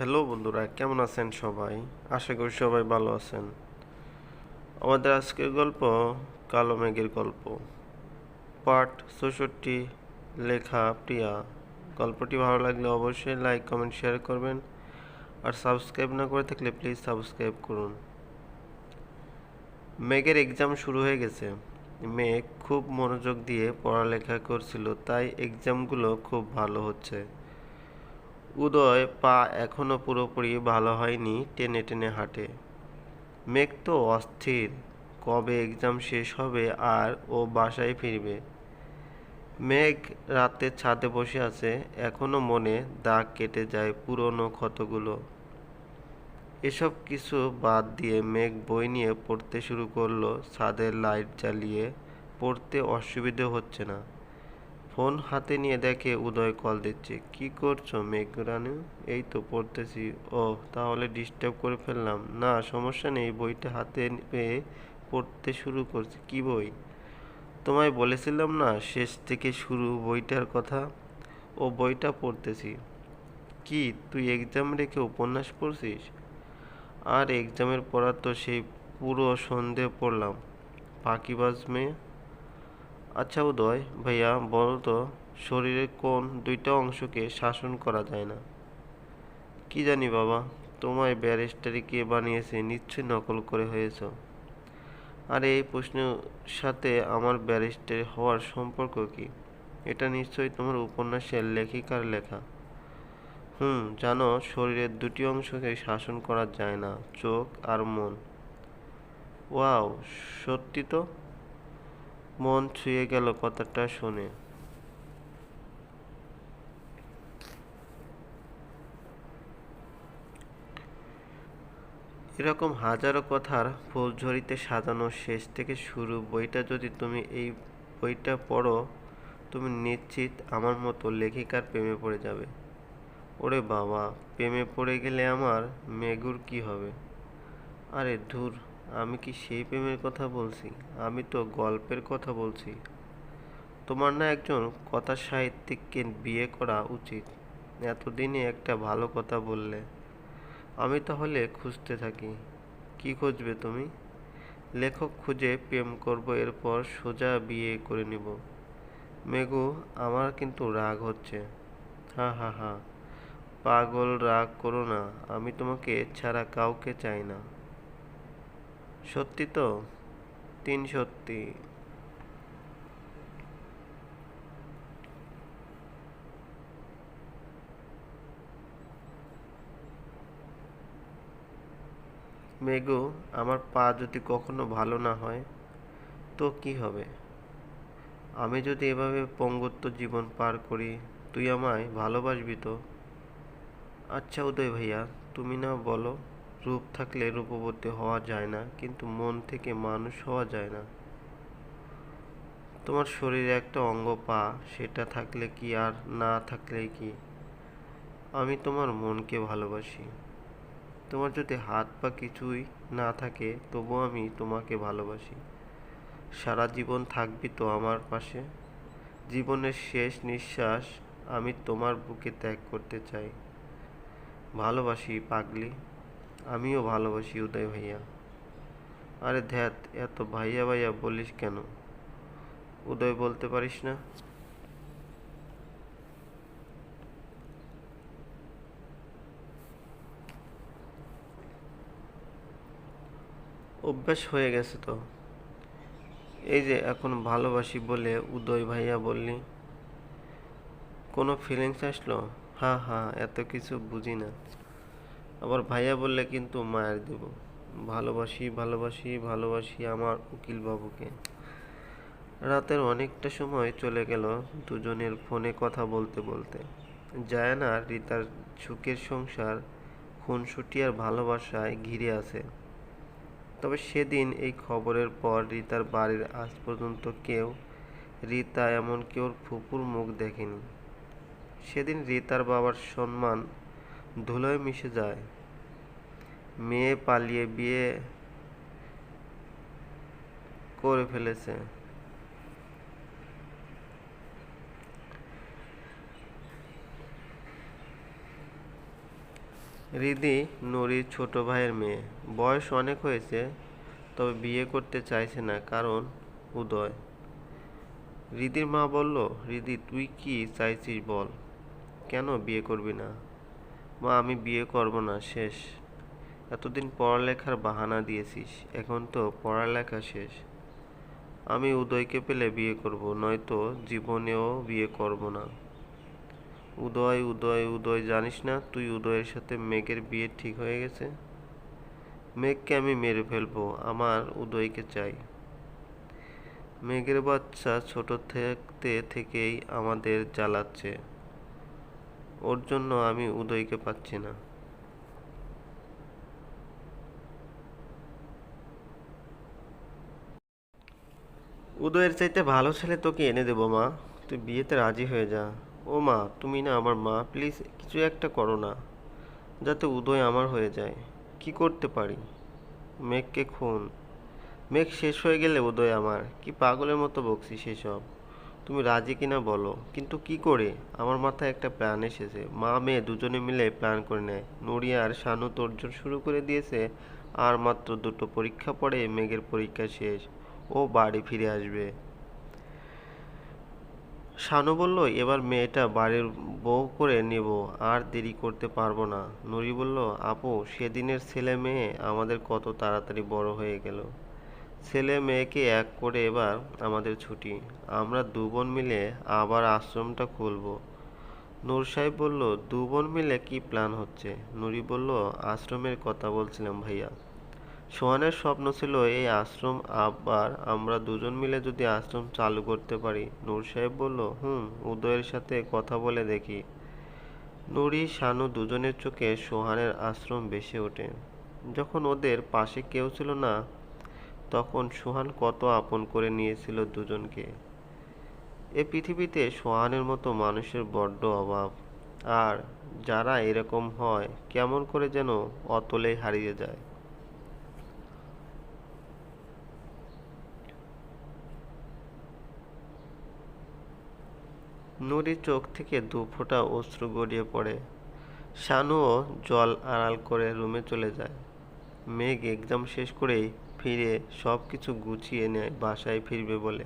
Hello বন্ধুরা, কেমন আছেন সবাই? আশা করি সবাই ভালো আছেন। আমাদের আজকের গল্প কালো মেঘের গল্প। পার্ট চৌষট্টি লেখা প্রিয়া। গল্পটি ভালো লাগলে অবশ্যই লাইক, কমেন্ট, শেয়ার করবেন। আর সাবস্ক্রাইব না করে থাকলে প্লিজ সাবস্ক্রাইব করুন। মেঘের এক্সাম শুরু হয়ে গেছে। মেঘ খুব মনোযোগ দিয়ে পড়ালেখা করছিল, তাই এক্সামগুলো খুব ভালো হচ্ছে। উদয় পা এখনও পুরোপুরি ভালো হয়নি টেনে টেনে হাঁটে। মেঘ তো অস্থির, কবে এক্সাম শেষ হবে আর ও বাসায় ফিরবে? মেঘ রাতে ছাদে বসে আছে, এখনও মনে দাগ কেটে যায় পুরনো ক্ষতগুলো। এসব কিছু বাদ দিয়ে মেঘ বই নিয়ে পড়তে শুরু করল, ছাদের লাইট জ্বালিয়ে। পড়তে অসুবিধে হচ্ছে না। ফোন হাতে নিয়ে দেখে উদয় কল দিচ্ছে, কি করছ মেঘরানু? এই তো পড়তেছি। ও, তাহলে ডিস্টার্ব করে ফেললাম। না, সমস্যা নেই, বইটা হাতে পেয়ে পড়তে শুরু করছি। কি বই? তোমায় বলেছিলাম না, শেষ থেকে শুরু বইটার কথা? ও, বইটা পড়তেছি। কি, তুই এক্সাম রেখে উপন্যাস পড়ছিস? আর এক্সামের পড়া তো সেই পুরো সন্ধে পড়লাম। পাখিবাজ মেয়ে আচ্ছা উদয়, ভাইয়া, বলো তো, শরীরের কোন দুইটা অংশকে শাসন করা যায় না? কি জানি বাবা, তোমায় ব্যারিস্টারি কে বানিয়েছে নিশ্চয়ই নকল করে হয়েছ। আর, এই প্রশ্নের সাথে আমার ব্যারিস্টারি হওয়ার সম্পর্ক কি? এটা নিশ্চয়ই তোমার উপন্যাসের লেখিকার লেখা। হুম, জানো, শরীরের দুটি অংশকে শাসন করা যায় না, চোখ আর মন। ওয়াও, সত্যি তো? মন ছুঁয়ে গেল কথাটা শুনে। এরকম হাজারো কথার ফুলঝুরিতে সাজানো শেষ থেকে শুরু বইটা যদি তুমি এই বইটা পড়ো, তুমি নিশ্চিত আমার মতো লেখিকার প্রেমে পড়ে যাবে। ওরে বাবা, প্রেমে পড়ে গেলে আমার মেগুর কি হবে? আরে ধুর। আমি কি সেই প্রেমের কথা বলছি? আমি তো গল্পের কথা বলছি। তোমার না একজন কথা সাহিত্যিককে বিয়ে করা উচিত। এতদিনে একটা ভালো কথা বললে। আমি তাহলে খুঁজতে থাকি। কি খুঁজবে তুমি? লেখক খুঁজে প্রেম করব, এরপর সোজা বিয়ে করে নিব। মেঘু, আমার কিন্তু রাগ হচ্ছে। হা হা হা। পাগল রাগ করো না। আমি তোমাকে ছাড়া কাউকে চাই না। সত্যি তো? তিন সত্যি। মেঘু, আমার পা যদি কখনো ভালো না হয়, তো কি হবে? আমি যদি এভাবে পঙ্গুত্ব জীবন পার করি, তুই আমায় ভালোবাসবি তো? আচ্ছা উদয় ভাইয়া, তুমি না বলো। রূপ থাকলে রূপবতী হওয়া যায় না, কিন্তু মন থেকে মানুষ হওয়া যায় না। তোমার শরীরে একটা অঙ্গ পা, সেটা থাকলে কি আর না থাকলে কি? আমি তোমার মনকে ভালোবাসি। তোমার যদি হাত পা কিছুই না থাকে, তবু আমি তোমাকে ভালোবাসি। সারা জীবন থাকবি তো আমার পাশে। জীবনের শেষ নিঃশ্বাস আমি তোমার বুকে ত্যাগ করতে চাই। ভালোবাসি পাগলি। আমিও ভালোবাসি উদয় ভাইয়া। আরে ধ্যাত, এত ভাইয়া ভাইয়া বলিস কেন? উদয় বলতে পারিস না? অভ্যাস হয়ে গেছে তো। এই যে এখন ভালোবাসি বলে উদয় ভাইয়া বললি, কোনো ফিলিংস আসলো? হ্যাঁ হ্যাঁ এত কিছু বুঝি না। আবার ভাইয়া বললে কিন্তু মায়ের দেব। ভালোবাসি ভালোবাসি ভালোবাসি আমার উকিল বাবুকে। রাতের অনেকটা সময় চলে গেল দুজনের ফোনে কথা বলতে বলতে। জায়ানা রিতার সুখের সংসার, খুনসুটি আর ভালোবাসায় ঘিরে আছে। তবে সেদিন এই খবরের পর রিতার বাড়ির আজ পর্যন্ত কেউ রিতা এমনকি ওর ফুপুর মুখ দেখেনি। সেদিন রিতার বাবার সম্মান ধুলোয় মিশে যায়। মেয়ে পালিয়ে বিয়ে করে ফেলেছে। রিদি নুরির ছোট ভাইয়ের মেয়ে। বয়স অনেক হয়েছে, তবে বিয়ে করতে চাইছে না, কারণ উদয়। রিদির মা বলল, রিদি, তুই কি চাইছিস বল? কেন বিয়ে করবি না? মা, আমি বিয়ে করব না, শেষ। এতদিন পড়ালেখার বাহানা দিয়েছিস, এখন তো পড়ালেখা শেষ। আমি উদয়কে পেলে বিয়ে করব, নয়তো জীবনেও বিয়ে করব না। উদয় উদয় উদয়, জানিস না তুই উদয়ের সাথে মেঘের বিয়ে ঠিক হয়ে গেছে? মেঘকে আমি মেরে ফেলব, আমার উদয়কে চাই। মেঘের বাচ্চা ছোট থাকতে থেকেই আমাদের জ্বালাচ্ছে। ওর জন্য আমি উদয়কে পাচ্ছি না। উদয়ের চাইতে ভালো ছেলে তোকে এনে দেবো, মা। তুই বিয়েতে রাজি হয়ে যা। ও মা, তুমি না আমার মা, প্লিজ কিছু একটা করো না, যাতে উদয় আমার হয়ে যায়। কি করতে পারি? মেঘকে খুন। মেঘ শেষ হয়ে গেলে উদয় আমার। কি পাগলের মতো বকছি সেসব তুমি রাজি কিনা বলো? কিন্তু কি করে? আমার মাথায় একটা প্ল্যান এসেছে। মা, মেয়ে দুজনে মিলে প্ল্যান করে নেয়। নুরিয়া আর শানু তর্জন শুরু করে দিয়েছে। আর মাত্র দুটো পরীক্ষা পড়ে মেঘের পরীক্ষা শেষ। ও বাড়ি ফিরে আসবে। শানু বলল, এবার মেয়েটা বাড়ির বউ করে নেব। আর দেরি করতে পারব না। নুরি বলল, আপু, সেদিনের ছেলে মেয়ে আমাদের কত তাড়াতাড়ি বড় হয়ে গেল। ছেলে মেয়েকে এক করে এবার আমাদের ছুটি। আমরা দু বোন মিলে আবার আশ্রমটা খুলব। নূর সাহেব বলল দু বোন মিলে কি প্ল্যান হচ্ছে? নুরি বলল, আশ্রমের কথা বলছিলাম ভাইয়া। সোহানের স্বপ্ন ছিল এই আশ্রম আবার আমরা দুজন মিলে যদি আশ্রম চালু করতে পারি। নূর সাহেব বলল, হুম, উদয়ের সাথে কথা বলে দেখি। নুরি, শানু দুজনের চোখে সোহানের আশ্রম বেসে ওঠে। যখন ওদের পাশে কেউ ছিল না তখন সোহান কত আপন করে নিয়েছিল দুজনকে। এ পৃথিবীতে সোহানের মতো মানুষের বড্ড অভাব। আর যারা এরকম হয়, কেমন করে যেন অতলেই হারিয়ে যায়। নুরির চোখ থেকে দু ফোঁটা অশ্রু গড়িয়ে পড়ে। শানুও জল আড়াল করে রুমে চলে যায়। মেঘ এক্সাম শেষ করেই ফিরে সব কিছু গুছিয়ে নেয় বাসায় ফিরবে বলে।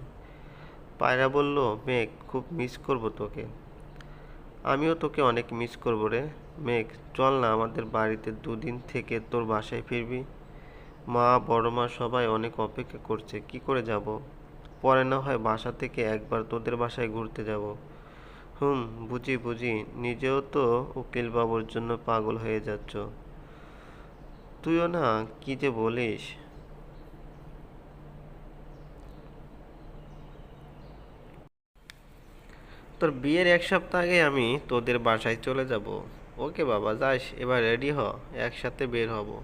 পায়রা বলল, মেঘ, খুব মিস করব তোকে। আমিও তোকে অনেক মিস করব রে। মেঘ, চল না আমাদের বাড়িতে দুদিন থেকে তোর বাসায় ফিরবি। মা, বড় মা সবাই অনেক অপেক্ষা করছে, কি করে যাব? পরে না হয় বাসা থেকে একবার তোদের বাসায় ঘুরতে যাব। হুম, বুঝি বুঝি। নিজেও তো উকিল বাবুর জন্য পাগল হয়ে যাচ্ছ। তুইও না, কি যে বলিস? তোর বিয়ের এক সপ্তাহ আগে আমি তোদের বাসায় চলে যাব। ওকে বাবা, যাস, এবার রেডি হ, একসাথে বের হব।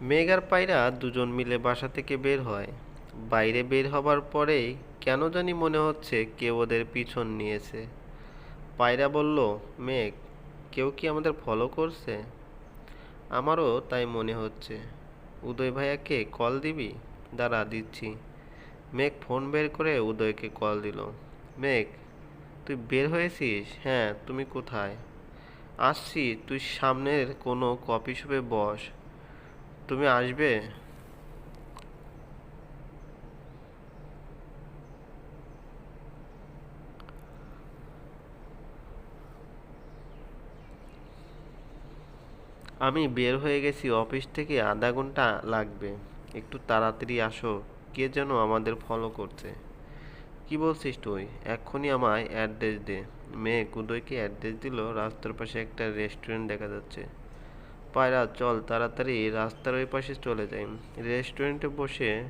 মেঘ আর পায়রা দুজন মিলে বাসা থেকে বের হয়। বাইরে বের হবার পরেই কেন জানি মনে হচ্ছে কেউ ওদের পিছন নিয়েছে। পায়রা বলল, মেঘ, কেউ কি আমাদের ফলো করছে? আমারও তাই মনে হচ্ছে। উদয় ভাইয়াকে কল দিবি? দাঁড়া, দিচ্ছি। মেঘ ফোন বের করে উদয়কে কল দিল। মেঘ তুই বের হয়েছিস? হ্যাঁ তুমি কোথায়? আসছি, তুই সামনের কোনো কফি শপে বস। তুমি আসবে? আমি বের হয়ে গেছি, অফিস থেকে আধা ঘণ্টা লাগবে। একটু তাড়াতাড়ি আসো, কে যেন আমাদের ফলো করছে। কি বলছিস তুই? এক্ষুনি আমায় অ্যাড্রেস দে। মেয়ে উদয়কে অ্যাড্রেস দিল, রাস্তার পাশে একটা রেস্টুরেন্ট দেখা যাচ্ছে। পায়রা, চল তাড়াতাড়ি রাস্তার ওই পাশে চলে যাই। রেস্টুরেন্টে বসে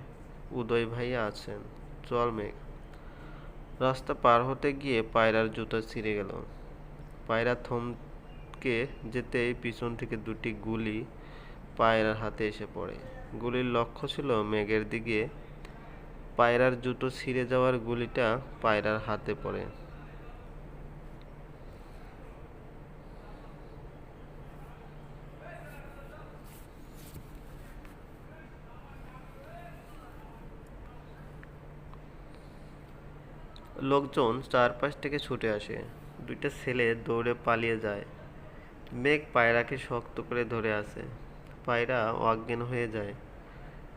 উদয় ভাইয়া আছেন। চল মেঘ। রাস্তা পার হতে গিয়ে পায়রার জুতা ছিঁড়ে গেল। পায়রা থমকে যেতেই পিছন থেকে দুটি গুলি পায়রার হাতে এসে পড়ে। গুলির লক্ষ্য ছিল মেঘের দিকে পায়রার জুতো ছিঁড়ে যাওয়ার গুলিটা পায়রার হাতে পড়ে। লোকজন চারপাশ থেকে ছুটে আসে। দুইটা ছেলে দৌড়ে পালিয়ে যায়। মেঘ পায়রাকে শক্ত করে ধরে আসে। পায়রা অজ্ঞান হয়ে যায়।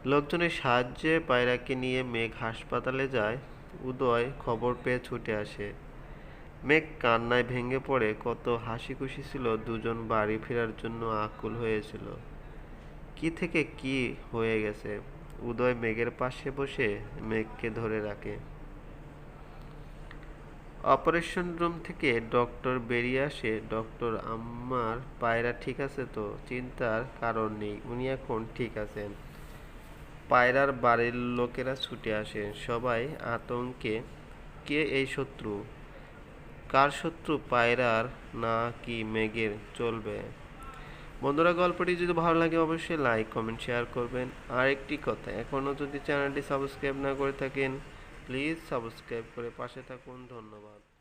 লোকজনের সাহায্যে পায়রাকে নিয়ে মেঘ হাসপাতালে যায়। উদয় খবর পেয়ে ছুটে আসে। মেঘ কান্নায় ভেঙে পড়ে। কত হাসি খুশি ছিল। দুজন বাড়ি ফেরার জন্য আকুল হয়েছিল। কি থেকে কি হয়ে গেছে? উদয় মেঘের পাশে বসে মেঘকে ধরে রাখে। অপারেশন রুম থেকে ডক্টর বেরিয়ে আসে। ডক্টর, আমার পায়রা ঠিক আছে তো? চিন্তার কারণ নেই। উনি এখন ঠিক আছেন। পায়রার বাড়ির লোকেরা ছুটে আসে। সবাই আতঙ্কে, কে এই শত্রু? কার শত্রু পায়রার না কি মেঘের চলবে? বন্ধুরা, গল্পটি যদি ভালো লাগে অবশ্যই লাইক, কমেন্ট, শেয়ার করবেন। আর একটি কথা, এখনও যদি চ্যানেলটি সাবস্ক্রাইব না করে থাকেন, প্লিজ সাবস্ক্রাইব করে পাশে থাকুন। ধন্যবাদ।